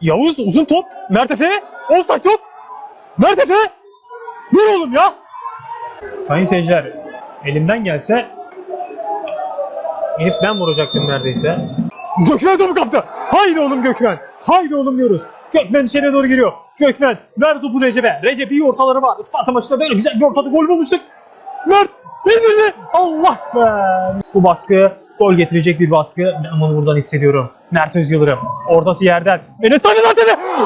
Yavuz uzun top. Mert Efe. Offside yok. Mert Efe. Vur oğlum ya. Sayın seyirciler elimden gelse inip ben vuracaktım neredeyse. Gökmen topu kaptı. Haydi oğlum Gökmen. Haydi oğlum diyoruz. Gökmen içeriye doğru giriyor. Gökmen ver topu Recep'e. Recep iyi ortaları var. Isparta maçında böyle güzel bir ortada gol bulmuştuk. Mert indirdi. Allah be. Bu baskı gol getirecek bir baskı. Ben bunu buradan hissediyorum. Mert Özyıldırım. Ortası yerden. Enes Tanrı'dan.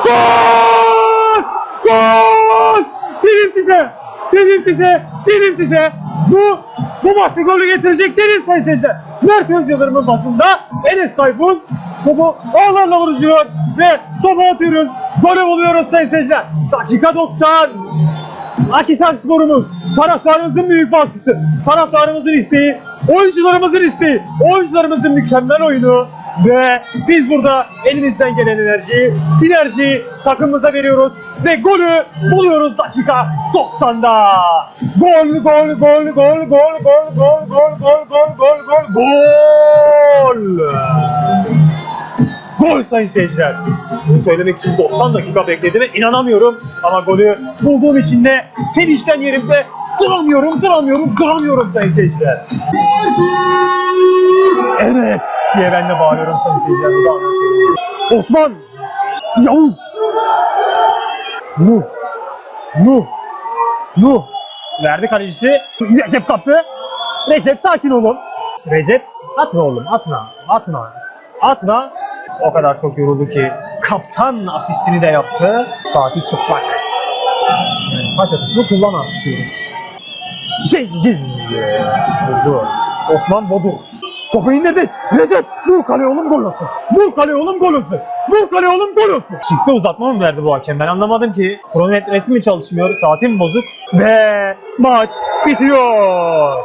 Gol! Gol! Dedim size. Dedim size. Dedim size. Bu bu baskı golü getirecek dedim seyirciler. Mert Özyıldırım'ın basında Enes Tayfun topu ağlarla vuruşuyor ve topu atıyoruz. Golü buluyoruz sayın seyirciler. Dakika 90. Akisar sporumuz, taraftarımızın büyük baskısı, taraftarımızın isteği, oyuncularımızın isteği, oyuncularımızın mükemmel oyunu ve biz burada elimizden gelen enerjiyi, sinerjiyi takımımıza veriyoruz ve golü buluyoruz dakika 90'da. Gol, gol, gol, gol, gol, gol, gol, gol, gol, gol, gol, gol, gol. Gol sayın seyirciler. Bunu söylemek için 90 dakika bekledim ve inanamıyorum. Ama golü bulduğum için de sevinçten yerimde duramıyorum, duramıyorum, duramıyorum sayın seyirciler. Enes diye ben de bağırıyorum sayın seyirciler. Osman, Yavuz, Nuh, Nuh, Nuh. Verdi kalecisi. Recep kaptı. Recep sakin olun. Recep atma oğlum atma. Atma. Atma. O kadar çok yoruldu ki kaptan asistini de yaptı. Fatih çıplak. Yani maç atışını kullan artık diyoruz. Cengiz vurdu. Osman Bodur. Topu indirdi. Recep vur kaleye oğlum gol olsun. Vur kaleye oğlum gol olsun. Vur kaleye oğlum gol olsun. Çifte uzatma mı verdi bu hakem? Ben anlamadım ki. Kronometresi mi çalışmıyor? Saatim bozuk. Ve maç bitiyor.